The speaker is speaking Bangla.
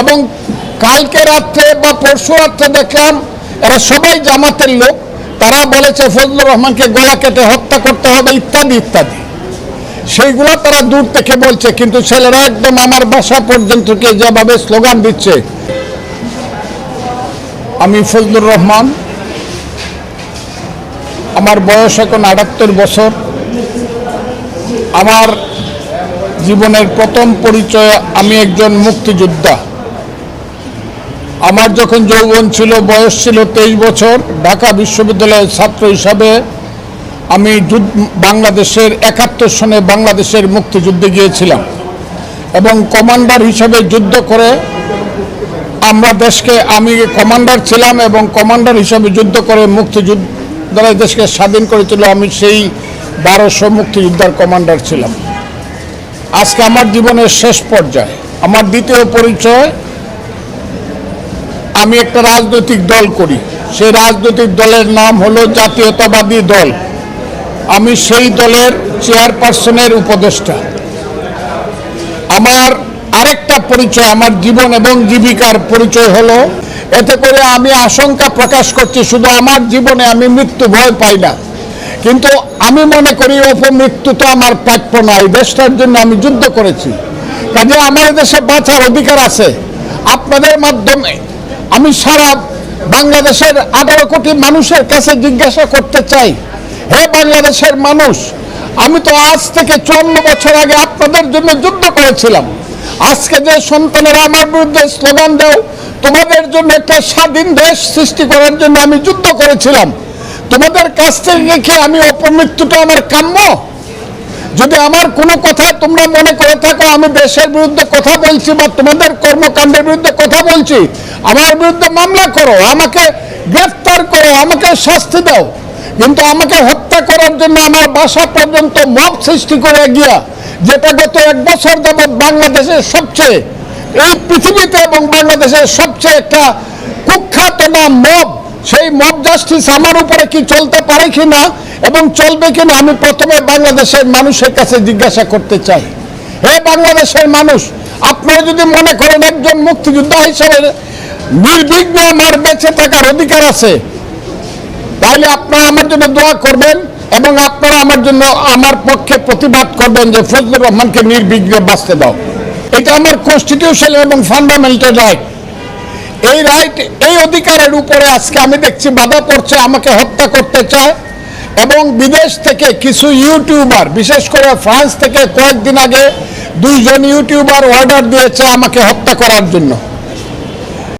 এবং কালকে রাত্রে বা পরশু রাত্রে দেখলাম, এরা সবাই জামাতের লোক, তারা বলেছে, ফজলুর রহমানকে গলা কেটে হত্যা করতে হবে, ইত্যাদি ইত্যাদি। সেইগুলো তারা দূর থেকে বলছে, কিন্তু ছেলেরা একদম আমার বাসা পর্যন্ত গিয়ে যেভাবে স্লোগান দিচ্ছে। আমি ফজলুর রহমান, আমার বয়স এখন আটাত্তর বছর। আমার জীবনের প্রথম পরিচয়, আমি একজন মুক্তিযোদ্ধা। আমার যখন যৌবন ছিল, বয়স ছিল তেইশ বছর, ঢাকা বিশ্ববিদ্যালয়ের ছাত্র হিসাবে আমি বাংলাদেশের একাত্তর সনে বাংলাদেশের মুক্তিযুদ্ধে গিয়েছিলাম এবং কমান্ডার হিসাবে যুদ্ধ করে আমরা দেশকে, আমি কমান্ডার ছিলাম এবং কমান্ডার হিসাবে যুদ্ধ করে মুক্তিযুদ্ধরা দেশকে স্বাধীন করেছিল, আমি সেই বারোশো মুক্তিযোদ্ধার কমান্ডার ছিলাম। আজকে আমার জীবনের শেষ পর্যায়ে, আমার দ্বিতীয় পরিচয় আমি একটা রাজনৈতিক দল করি। সেই রাজনৈতিক দলের নাম হলো জাতীয়তাবাদী দল। আমি সেই দলের চেয়ারপারসনের উপদেষ্টা। আমার আরেকটা পরিচয়, আমার জীবন এবং জীবিকার পরিচয় হলো, এতে করে আমি আশঙ্কা প্রকাশ করছি, শুধু আমার জীবনে আমি মৃত্যু ভয় পাই না। কিন্তু আমি মনে করি অপমৃত্যু তো আমার প্রাপ্য নয়, দেশটার জন্য আমি যুদ্ধ করেছি। কাজে আমার দেশে বাঁচার অধিকার আছে। আপনাদের মাধ্যমে আমি সারা বাংলাদেশের আঠারো কোটি মানুষের কাছে জিজ্ঞাসা করতে চাই, হে বাংলাদেশের মানুষ, আমি তো আজ থেকে চুয়ান্ন বছর আগে আপনাদের জন্য যুদ্ধ করেছিলাম। আজকে যে সন্তানেরা আমার বিরুদ্ধে স্লোগান দেও তোমাদের জন্য একটা স্বাধীন দেশ সৃষ্টি করার জন্য আমি যুদ্ধ করেছিলাম। তোমাদের কাছ থেকে কি আমি অপমৃত্যুটা আমার কাম্য? যদি আমার কোনো কথা তোমরা মনে করে থাকো, আমি দেশের বিরুদ্ধে কথা বলছি বা তোমাদের কর্মকাণ্ডের বিরুদ্ধে কথা বলছি, আমার বিরুদ্ধে মামলা করো, আমাকে গ্রেফতার করো, আমাকে শাস্তি দাও। কিন্তু আমাকে হত্যা করার জন্য আমার বাসা পর্যন্ত মব সৃষ্টি করে গিয়া, যেটা গত এক বছর যাবৎ বাংলাদেশের সবচেয়ে, এই পৃথিবীতে এবং বাংলাদেশের সবচেয়ে একটা কুখ্যাত নাম মব সেই মব জাস্টিস আমার উপরে কি চলতে পারে কিনা এবং চলবে কিনা আমি প্রথমে বাংলাদেশের মানুষের কাছে জিজ্ঞাসা করতে চাই। হে বাংলাদেশের মানুষ, আপনারা যদি মনে করেন একজন মুক্তিযোদ্ধা হিসেবে নির্বিঘ্নে আমার বেঁচে থাকার অধিকার আছে, তাহলে আপনারা আমার জন্য দোয়া করবেন এবং আপনারা আমার জন্য আমার পক্ষে প্রতিবাদ করবেন যে ফজলুর রহমানকে নির্বিঘ্নে বাঁচতে দাও। এটা আমার কনস্টিটিউশন এবং ফান্ডামেন্টাল রাইট এই রাইট এই অধিকারের উপরে আজকে আমি দেখছি বাধা পড়ছে, আমাকে হত্যা করতে চায়। এবং বিদেশ থেকে কিছু ইউটিউবার, বিশেষ করে ফ্রান্স থেকে কয়েকদিন আগে দুইজন ইউটিউবার অর্ডার দিয়েছে আমাকে হত্যা করার জন্য।